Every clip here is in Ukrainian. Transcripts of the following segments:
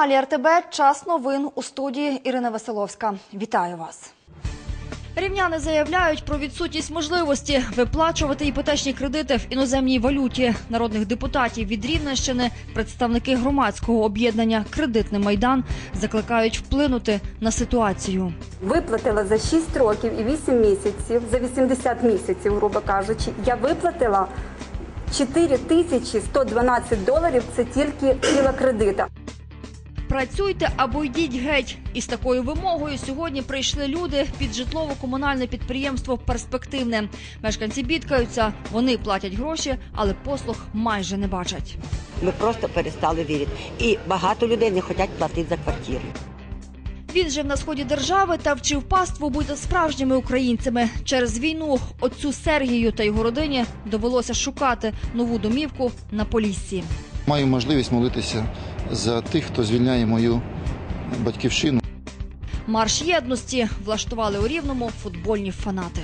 На телеканалі РТБ час новин у студії Ірина Веселовська. Вітаю вас. Рівняни заявляють про відсутність можливості виплачувати іпотечні кредити в іноземній валюті. Народних депутатів від Рівненщини, представники громадського об'єднання Кредитний майдан закликають вплинути на ситуацію. Виплатила за 6 років і 8 місяців, за 80 місяців, грубо кажучи, я виплатила 4 тисячі 112 доларів. Це тільки тіла кредита. Працюйте або йдіть геть. Із такою вимогою сьогодні прийшли люди під житлово-комунальне підприємство Перспективне. Мешканці бідкаються, вони платять гроші, але послуг майже не бачать. Ми просто перестали вірити. І багато людей не хочуть платити за квартири. Він жив на сході держави та вчив паству бути справжніми українцями. Через війну отцю Сергію та його родині довелося шукати нову домівку на Поліссі. Маю можливість молитися за тих, хто звільняє мою батьківщину. Марш єдності влаштували у рівному футбольні фанати.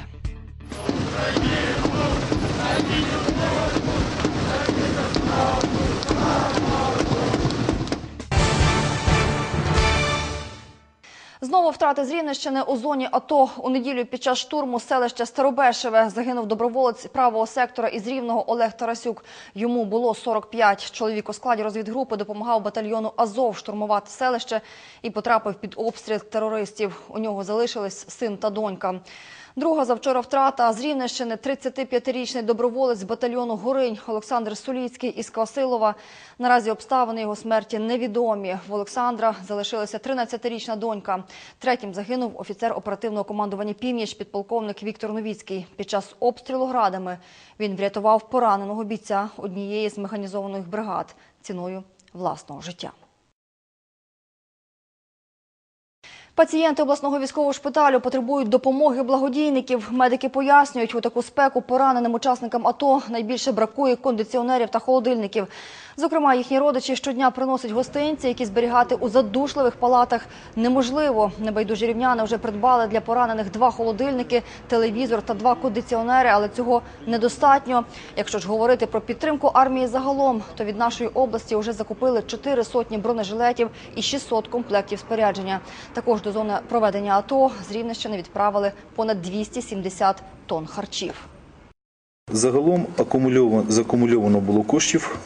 Знову втрати з Рівненщини у зоні АТО. У неділю під час штурму селища Старобешеве загинув доброволець правого сектора із Рівного Олег Тарасюк. Йому було 45. Чоловік у складі розвідгрупи допомагав батальйону Азов штурмувати селище і потрапив під обстріл терористів. У нього залишились син та донька. Друга завчора втрата з Рівненщини 35-річний доброволець батальйону Горинь Олександр Суліцький із Квасилова. Наразі обставини його смерті невідомі. В Олександра залишилася 13-річна донька. Третім загинув офіцер оперативного командування «Північ» підполковник Віктор Новіцький. Під час обстрілу градами він врятував пораненого бійця однієї з механізованих бригад ціною власного життя. Пацієнти обласного військового шпиталю потребують допомоги благодійників. Медики пояснюють, у таку спеку пораненим учасникам АТО найбільше бракує кондиціонерів та холодильників. Зокрема, їхні родичі щодня приносять гостинці, які зберігати у задушливих палатах неможливо. Небайдужі рівняни вже придбали для поранених два холодильники, телевізор та два кондиціонери, але цього недостатньо. Якщо ж говорити про підтримку армії загалом, то від нашої області вже закупили чотири сотні бронежилетів і 600 комплектів спорядження. Також до зони проведення АТО з Рівненщини відправили понад 270 тонн харчів. Загалом акумульовано, закумульовано було коштів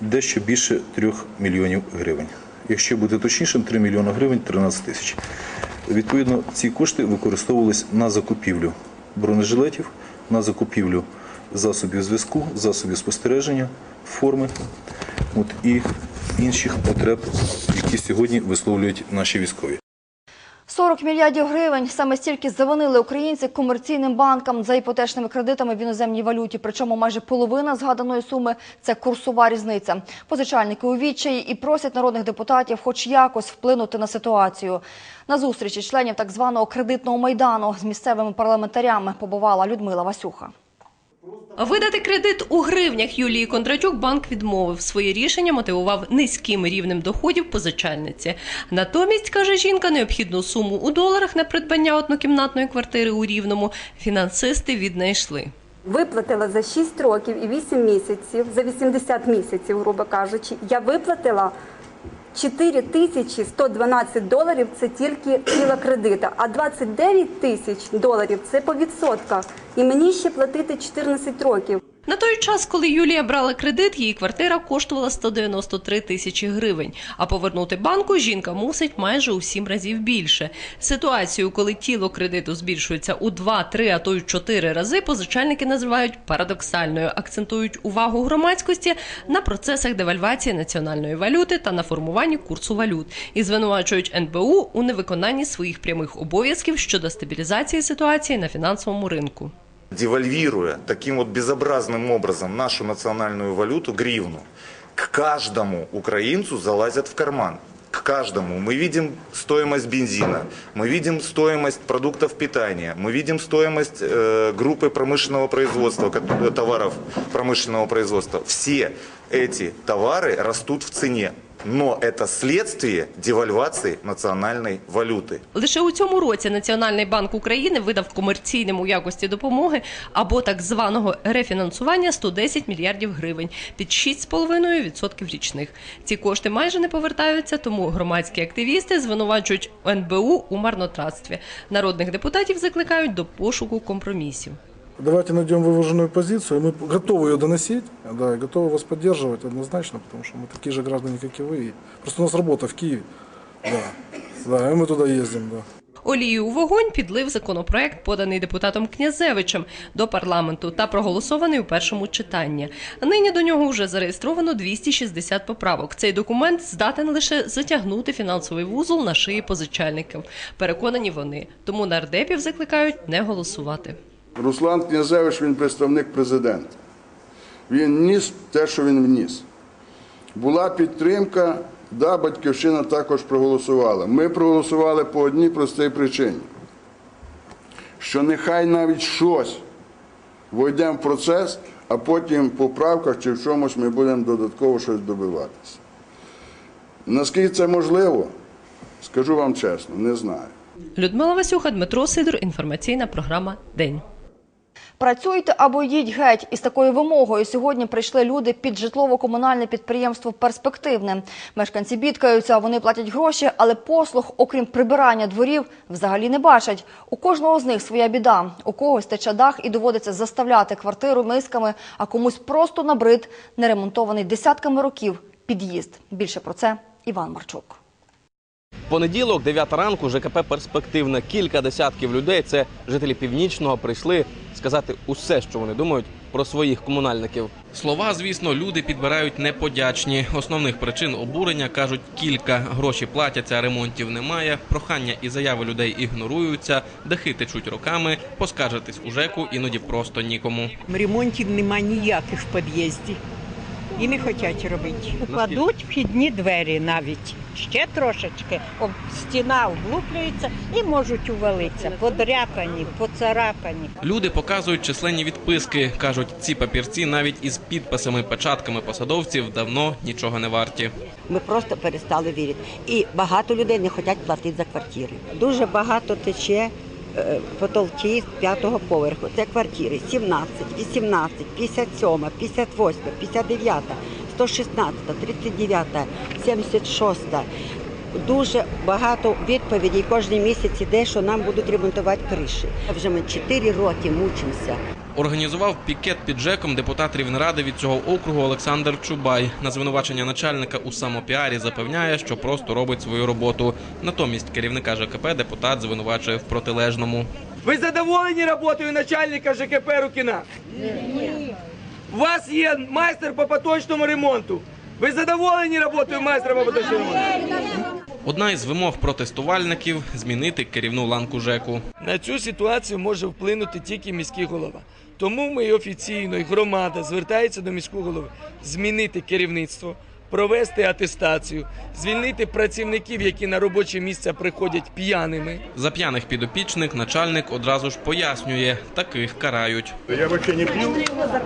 дещо більше 3 мільйонів гривень. Якщо бути точнішим, 3 мільйони гривень 13 тисяч. Відповідно, ці кошти використовувалися на закупівлю бронежилетів, на закупівлю засобів зв'язку, засобів спостереження, форми от, і інших потреб, які сьогодні висловлюють наші військові. 40 мільярдів гривень саме стільки завинили українці комерційним банкам за іпотечними кредитами в іноземній валюті. Причому майже половина згаданої суми це курсова різниця. Позичальники у відчаї і просять народних депутатів, хоч якось вплинути на ситуацію. На зустрічі членів так званого кредитного майдану з місцевими парламентарями побувала Людмила Васюха. Видати кредит у гривнях Юлії Кондратюк банк відмовив. Своє рішення мотивував низьким рівнем доходів позичальниці. Натомість, каже жінка, необхідну суму у доларах на придбання однокімнатної квартири у Рівному фінансисти віднайшли. Виплатила за 6 років і 8 місяців, за 80 місяців, грубо кажучи, я виплатила 4 тисячі 112 доларів. Це тільки тіла кредита, а 29 тисяч доларів це по відсотках. І мені ще платити 14 років. На той час, коли Юлія брала кредит, її квартира коштувала 193 тисячі гривень. А повернути банку жінка мусить майже у сім разів більше. Ситуацію, коли тіло кредиту збільшується у 2, 3, а то й 4 рази, позичальники називають парадоксальною. Акцентують увагу громадськості на процесах девальвації національної валюти та на формуванні курсу валют і звинувачують НБУ у невиконанні своїх прямих обов'язків щодо стабілізації ситуації на фінансовому ринку. Девальвируя таким вот безобразным образом нашу национальную валюту, гривну, к каждому украинцу залазят в карман. К каждому. Мы видим стоимость бензина, мы видим стоимость продуктов питания, мы видим стоимость э, группы промышленного производства, ко- товаров промышленного производства. Все эти товары растут в цене. Но это следствие девальвации национальной валюты. Лише у цьому році Національний банк України видав комерційним у якості допомоги або так званого рефінансування 110 мільярдів гривень під 6,5% річних. Ці кошти майже не повертаються, тому громадські активісти звинувачують НБУ у марнотратстві. Народних депутатів закликають до пошуку компромісів Давайте найдем вываженную позицию. Мы готовы ее доносить, да, и готовы вас поддерживать однозначно, потому что мы такие же граждане, как и вы. И Просто у нас работа в Киеве. Да, да, и мы туда ездим, да. Олію у вогонь підлив законопроект, поданий депутатом Князевичем до парламенту та проголосований у першому читанні. Нині до нього вже зареєстровано 260 поправок. Цей документ здатен лише затягнути фінансовий вузол на шиї позичальників. Переконані вони. Тому нардепів закликають не голосувати. Руслан Князевич він представник президента. Він ніс те, що він вніс. Була підтримка, да, батьківщина також проголосувала. Ми проголосували по одній простій причині, що нехай навіть щось войдемо в процес, а потім в поправках чи в чомусь ми будемо додатково щось добиватися. Наскільки це можливо, скажу вам чесно, не знаю. Людмила Васюха, Дмитро Сидор. Інформаційна програма День. Працюйте або йдіть геть. Із такою вимогою сьогодні прийшли люди під житлово-комунальне підприємство Перспективне. Мешканці бідкаються, вони платять гроші, але послуг, окрім прибирання дворів, взагалі не бачать. У кожного з них своя біда. У когось тече дах і доводиться заставляти квартиру мисками, а комусь просто набрид неремонтований десятками років під'їзд. Більше про це Іван Марчук. Понеділок, 9 ранку, ЖКП перспективна. Кілька десятків людей, це жителі північного, прийшли сказати усе, що вони думають про своїх комунальників. Слова, звісно, люди підбирають неподячні. Основних причин обурення кажуть кілька. Гроші платяться, ремонтів немає. Прохання і заяви людей ігноруються, дахи течуть роками. Поскаржитись у ЖЕКу іноді просто нікому. Ремонтів нема ніяких в під'їзді. І не хочуть робити. Укладуть вхідні двері навіть. Ще трошечки. Об, стіна облуплюється і можуть увалитися. Подряпані, поцарапані. Люди показують численні відписки. кажуть, ці папірці навіть із підписами, печатками посадовців давно нічого не варті. Ми просто перестали вірити. І багато людей не хочуть платити за квартири. Дуже багато тече потолки з п'ятого поверху. Це квартири 17, 18, 57, 58, 59, 116, 39, 76. Дуже багато відповідей кожен місяць іде, що нам будуть ремонтувати криші. Вже ми 4 роки мучимося. Організував пікет під ЖЕКом депутат Рівнеради від цього округу Олександр Чубай. На звинувачення начальника у самопіарі запевняє, що просто робить свою роботу. Натомість керівника ЖКП депутат звинувачує в протилежному. Ви задоволені роботою начальника ЖКП Рукіна? Ні. У вас є майстер по поточному ремонту. Ви задоволені роботою майстра по поточному ремонту? Одна із вимог протестувальників змінити керівну ланку ЖЕКу. На цю ситуацію може вплинути тільки міський голова. Тому ми і офіційно, і громада звертається до міського голови змінити керівництво, провести атестацію, звільнити працівників, які на робоче місце приходять п'яними. За п'яних підопічних начальник одразу ж пояснює, таких карають. Я вообще не пью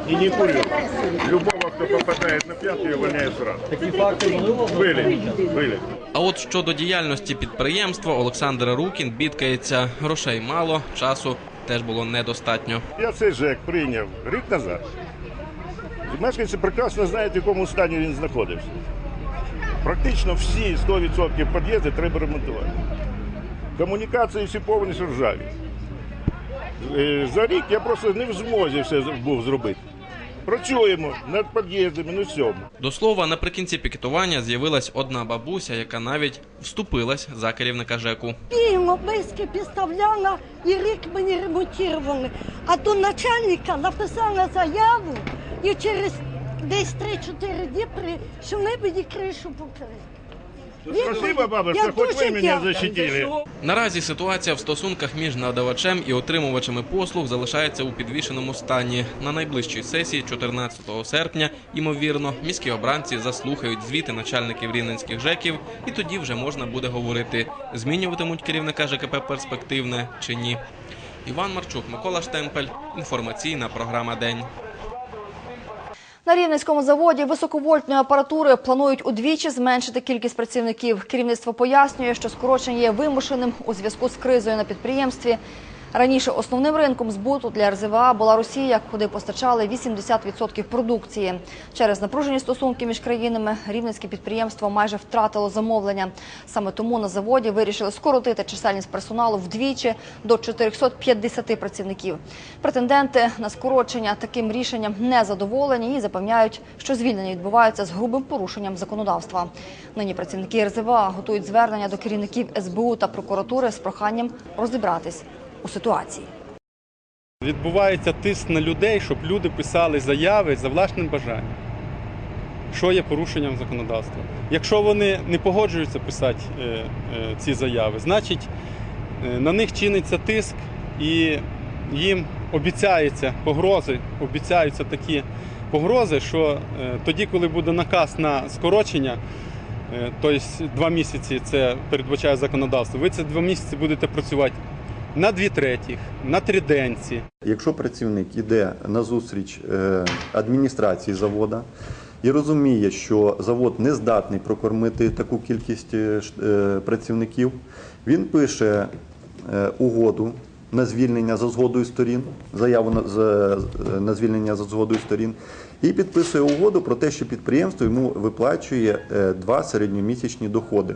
и не курю. Любого, кто попадает на пятку, я увольняю сразу. Такие факты были? Были. А от щодо діяльності підприємства Олександр Рукін бідкається. Грошей мало, часу теж було недостатньо. Я цей ЖЕК прийняв рік назад. Мешканці прекрасно знають, в якому стані він знаходився. Практично всі 100% під'їзди треба ремонтувати. Комунікації всі повністю ржаві. Е, За рік я просто не в змозі все був зробити. Працюємо над під'їздами, на всьому. До слова, наприкінці пікетування з'явилась одна бабуся, яка навіть вступилась за керівника ЖЕКу. Близько підставляла і рік мені ремонтували. А до начальника написала заяву і через десь 3-4 дні прийшли мені кришу покрити. Спасибо, бабушка, Я хоч ви мене защитили. Наразі ситуація в стосунках між надавачем і отримувачами послуг залишається у підвішеному стані. На найближчій сесії, 14 серпня, ймовірно, міські обранці заслухають звіти начальників рівненських ЖЕКів, і тоді вже можна буде говорити, змінюватимуть керівника ЖКП перспективне чи ні. Іван Марчук, Микола Штемпель. Інформаційна програма День. На Рівненському заводі високовольтної апаратури планують удвічі зменшити кількість працівників. Керівництво пояснює, що скорочення є вимушеним у зв'язку з кризою на підприємстві. Раніше основним ринком збуту для РЗВА була Росія, куди постачали 80% продукції. Через напружені стосунки між країнами рівненське підприємство майже втратило замовлення. Саме тому на заводі вирішили скоротити чисельність персоналу вдвічі до 450 працівників. Претенденти на скорочення таким рішенням не задоволені і запевняють, що звільнення відбуваються з грубим порушенням законодавства. Нині працівники РЗВА готують звернення до керівників СБУ та прокуратури з проханням розібратись у ситуації. Відбувається тиск на людей, щоб люди писали заяви за власним бажанням, що є порушенням законодавства. Якщо вони не погоджуються писати е, е, ці заяви, значить е, на них чиниться тиск і їм обіцяється погрози, обіцяються такі погрози, що тоді, коли буде наказ на скорочення, тобто два місяці це передбачає законодавство, ви ці два місяці будете працювати на дві третіх, на триденці. Якщо працівник йде на зустріч е, адміністрації завода і розуміє, що завод не здатний прокормити таку кількість е, е, працівників, він пише угоду на звільнення за згодою сторін, заяву на, на звільнення за згодою сторін, і підписує угоду про те, що підприємство йому виплачує два середньомісячні доходи.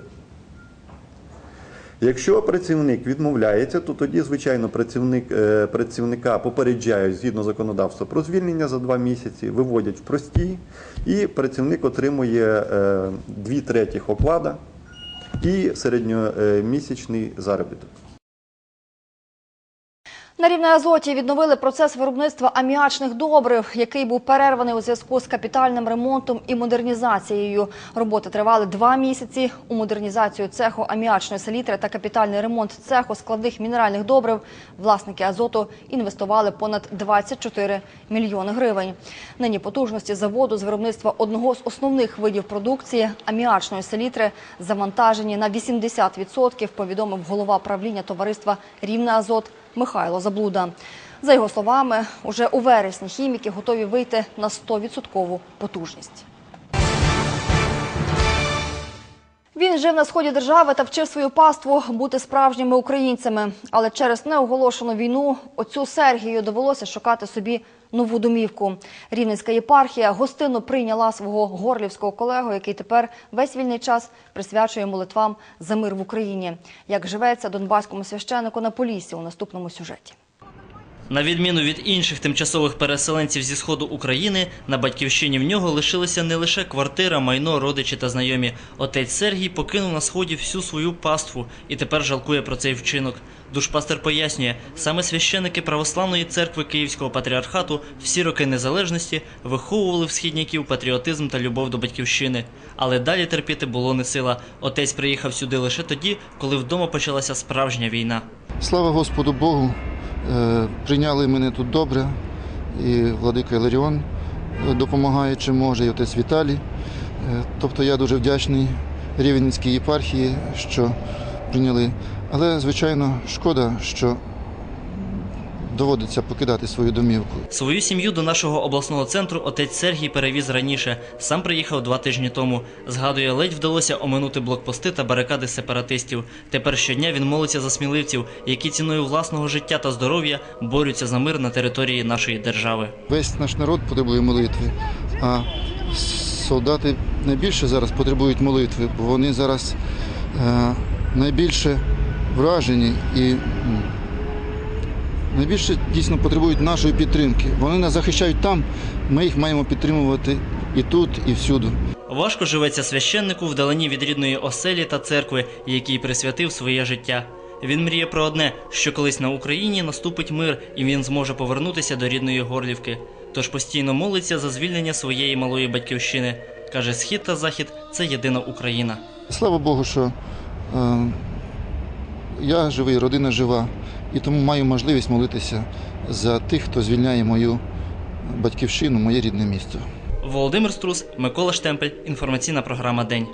Якщо працівник відмовляється, то тоді, звичайно, працівник, е, працівника попереджають згідно законодавства про звільнення за два місяці, виводять в простій, і працівник отримує е, дві третіх оклада і середньомісячний заробіток. На рівне Азоті відновили процес виробництва аміачних добрив, який був перерваний у зв'язку з капітальним ремонтом і модернізацією. Роботи тривали два місяці. У модернізацію цеху аміачної селітри та капітальний ремонт цеху складних мінеральних добрив власники Азоту інвестували понад 24 мільйони гривень. Нині потужності заводу з виробництва одного з основних видів продукції аміачної селітри завантажені на 80%, повідомив голова правління товариства Рівне Азот Михайло Заблуда. За його словами, уже у вересні хіміки готові вийти на 100% потужність. Він жив на сході держави та вчив свою паству бути справжніми українцями. Але через неоголошену війну отцю Сергію довелося шукати собі нову домівку. Рівненська єпархія гостинно прийняла свого горлівського колегу, який тепер весь вільний час присвячує молитвам за мир в Україні. Як живеться донбаському священику на Поліссі у наступному сюжеті. На відміну від інших тимчасових переселенців зі сходу України, на батьківщині в нього лишилися не лише квартира, майно, родичі та знайомі. Отець Сергій покинув на сході всю свою паству і тепер жалкує про цей вчинок. Душпастер пояснює, саме священики православної церкви Київського патріархату всі роки незалежності виховували в східняків патріотизм та любов до батьківщини. Але далі терпіти було не сила. Отець приїхав сюди лише тоді, коли вдома почалася справжня війна. Слава Господу Богу, прийняли мене тут добре, і владика Іларіон е, допомагає чим може, і отець Віталій. Е, Тобто я дуже вдячний Рівненській єпархії, що прийняли. Але, звичайно, шкода, що доводиться покидати свою домівку. Свою сім'ю до нашого обласного центру отець Сергій перевіз раніше. Сам приїхав два тижні тому. Згадує, ледь вдалося оминути блокпости та барикади сепаратистів. Тепер щодня він молиться за сміливців, які ціною власного життя та здоров'я борються за мир на території нашої держави. Весь наш народ потребує молитви, а солдати найбільше зараз потребують молитви, бо вони зараз е, найбільше вражені і найбільше дійсно потребують нашої підтримки. Вони нас захищають там, ми їх маємо підтримувати і тут, і всюди. Важко живеться священнику вдалині від рідної оселі та церкви, якій присвятив своє життя. Він мріє про одне, що колись на Україні наступить мир, і він зможе повернутися до рідної Горлівки. Тож постійно молиться за звільнення своєї малої батьківщини. Каже, схід та захід це єдина Україна. Слава Богу, що е, я живий, родина жива, і тому маю можливість молитися за тих, хто звільняє мою батьківщину, моє рідне місто. Володимир Струс, Микола Штемпель. Інформаційна програма День.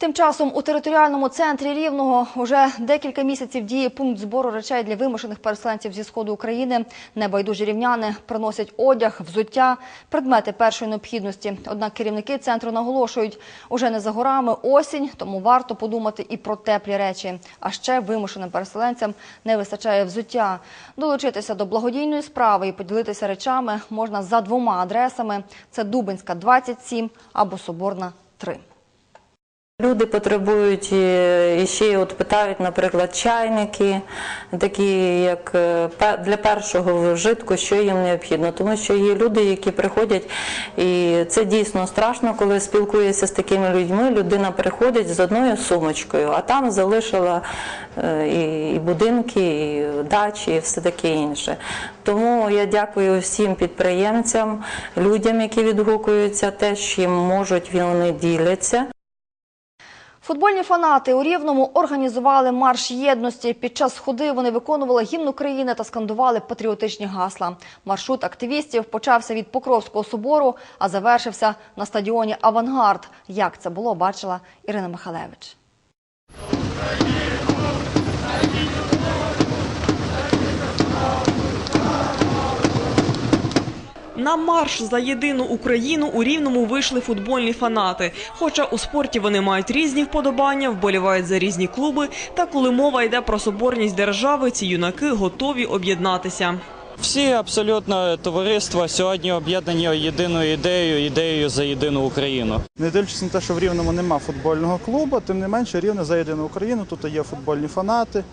Тим часом у територіальному центрі Рівного уже декілька місяців діє пункт збору речей для вимушених переселенців зі сходу України. Небайдужі рівняни приносять одяг, взуття, предмети першої необхідності. Однак керівники центру наголошують, уже не за горами осінь, тому варто подумати і про теплі речі. А ще вимушеним переселенцям не вистачає взуття. Долучитися до благодійної справи і поділитися речами можна за двома адресами: це Дубинська 27 або Соборна 3. Люди потребують е, і ще от питають, наприклад, чайники, такі як е, для першого вжитку, що їм необхідно. Тому що є люди, які приходять, і це дійсно страшно, коли спілкуєшся з такими людьми. Людина приходить з одною сумочкою, а там залишила е, і, будинки, і дачі, і все таке інше. Тому я дякую всім підприємцям, людям, які відгукуються, те, чим можуть, вони діляться. Футбольні фанати у Рівному організували марш єдності. Під час ходи вони виконували гімн України та скандували патріотичні гасла. Маршрут активістів почався від Покровського собору, а завершився на стадіоні Авангард. Як це було, бачила Ірина Михалевич. На марш за єдину Україну у Рівному вийшли футбольні фанати. Хоча у спорті вони мають різні вподобання, вболівають за різні клуби. Та коли мова йде про соборність держави, ці юнаки готові об'єднатися. Всі абсолютно товариства сьогодні об'єднані єдиною ідеєю, ідеєю за єдину Україну. Не дивлячись на те, що в Рівному нема футбольного клубу, тим не менше Рівне за єдину Україну. Тут є футбольні фанати.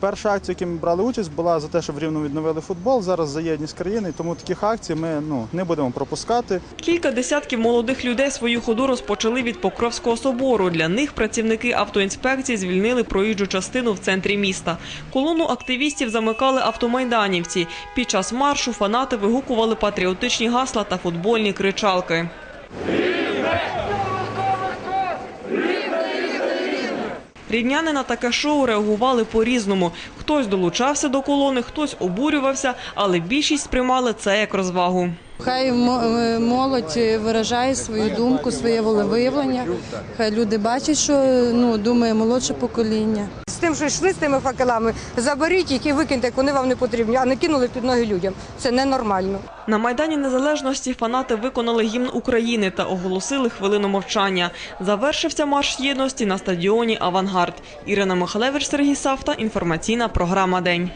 Перша акція, в ми брали участь, була за те, що в Рівному відновили футбол. Зараз за єдність країни, тому таких акцій ми ну не будемо пропускати. Кілька десятків молодих людей свою ходу розпочали від Покровського собору. Для них працівники автоінспекції звільнили проїжджу частину в центрі міста. Колону активістів замикали автомайданівці. Під час маршу фанати вигукували патріотичні гасла та футбольні кричалки. Рівняни на таке шоу реагували по-різному. Хтось долучався до колони, хтось обурювався, але більшість сприймали це як розвагу. Хай е, молодь виражає свою думку, своє волевиявлення. Хай люди бачать, що ну думає молодше покоління. З тим, що йшли з тими факелами, заберіть їх і викиньте, як вони вам не потрібні, а не кинули під ноги людям. Це ненормально. На Майдані Незалежності фанати виконали гімн України та оголосили хвилину мовчання. Завершився марш єдності на стадіоні Авангард. Ірина Михалевич, Сергій Савта. Інформаційна програма День.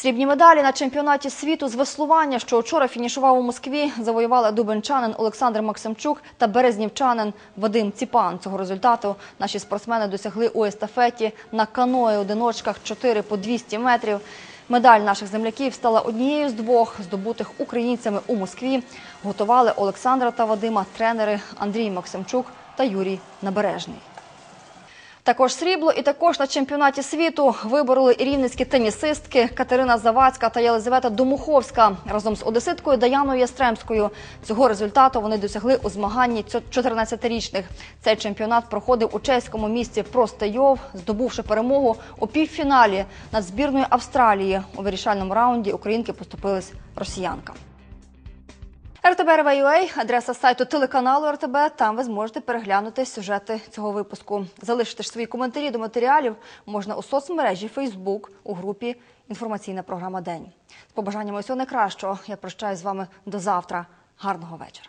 Срібні медалі на чемпіонаті світу з веслування, що вчора фінішував у Москві, завоювали дубенчанин Олександр Максимчук та березнівчанин Вадим Ціпан. Цього результату наші спортсмени досягли у естафеті на каної одиночках 4 по 200 метрів. Медаль наших земляків стала однією з двох, здобутих українцями у Москві. Готували Олександра та Вадима тренери Андрій Максимчук та Юрій Набережний. Також срібло і також на чемпіонаті світу вибороли рівненські тенісистки Катерина Завадська та Єлизавета Домуховська разом з одеситкою Даяною Ястремською. Цього результату вони досягли у змаганні 14-річних. Цей чемпіонат проходив у чеському місті Простейов, здобувши перемогу у півфіналі над збірною Австралії. У вирішальному раунді українки поступились росіянкам. РТБ.РВ.ЮА, адреса сайту телеканалу РТБ. Там ви зможете переглянути сюжети цього випуску. Залишити ж свої коментарі до матеріалів можна у соцмережі Facebook у групі Інформаційна програма День. З побажаннями усього найкращого. Я прощаюсь з вами до завтра. Гарного вечора.